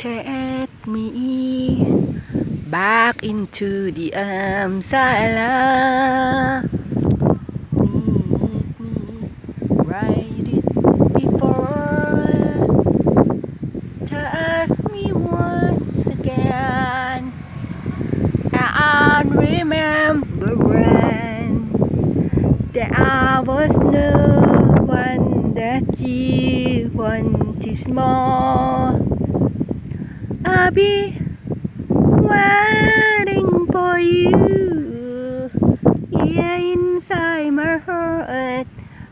Take me back into the arms I love. Meet me right before. Touch me once again. And remember when there was no one that you wanted more. I'll be waiting for you here inside my heart.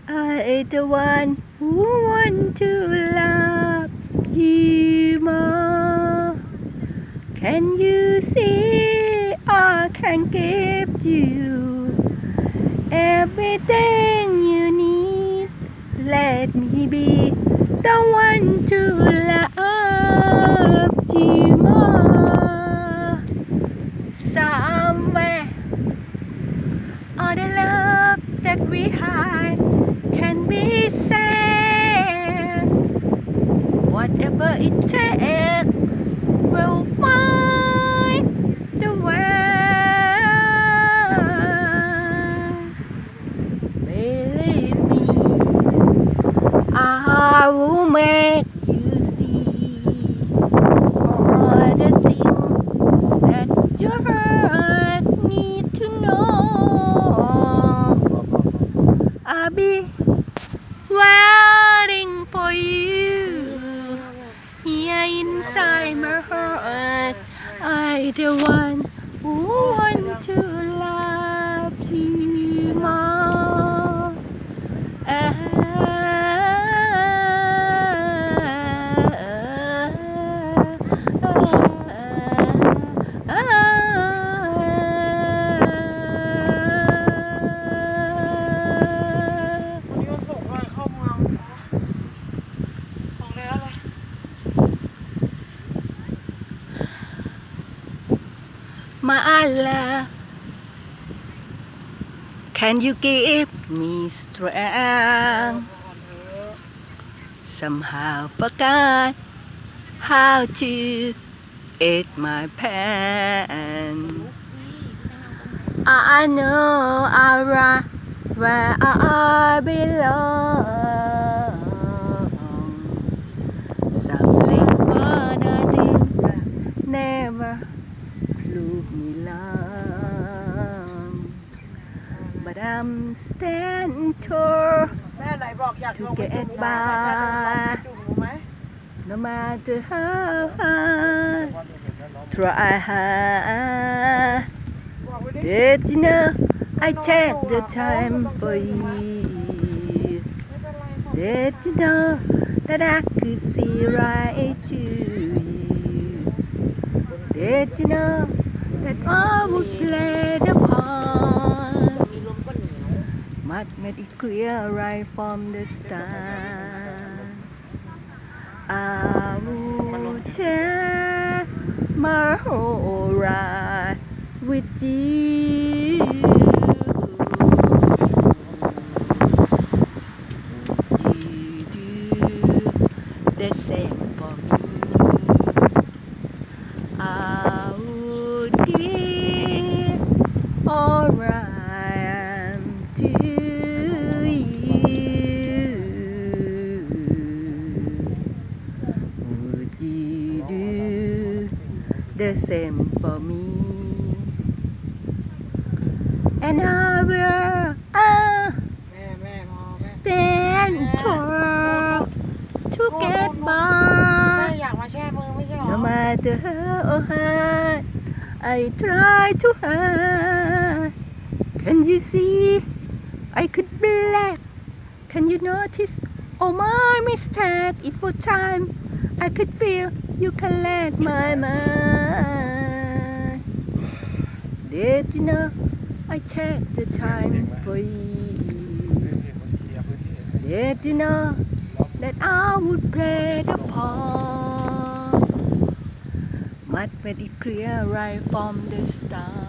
I the one who want to love you more. Can you see I can give you everything you need? Let me be the one to love more. Somewhere, all the love that we had can be said. Whatever it takes, we'll find the way. Believe me, I will make you see all the things heart need to know. I'll be waiting for you here inside my heart. I the one who want to love you more. วัน ah, ah, ah, Love, can you give me strength? Somehow forgot how to eat my pen. I know I right where I belong. prove me long. But I'm standing tall แม่ไหนบอกอยากลงไปจุ่ม To get น้ำแม่เดินลงไปจุ่มรู้ไหม no matter how hard. Try hard. บอกไปดิ Did you know I take the time for you? ไม่เป็นไรบอก Did you know that I could see right to you? Did you know that I would play the part? Must made it clear right from the start. I would share my whole life with you. Would you do the same for me? the same for me? And I will uh, แม่แม่พอแม่ stand tall to นู่น get นู่นนู่นแม่ by. อยากมาแช่มือไม่ใช่เหรอ No matter how hard I try to hide, can you see I could black? Can you notice? Oh my mistake, it was time. I could feel you can let my mind. Did you know I take the time for you? Did you know that I would play the part? Must made it clear right from the start.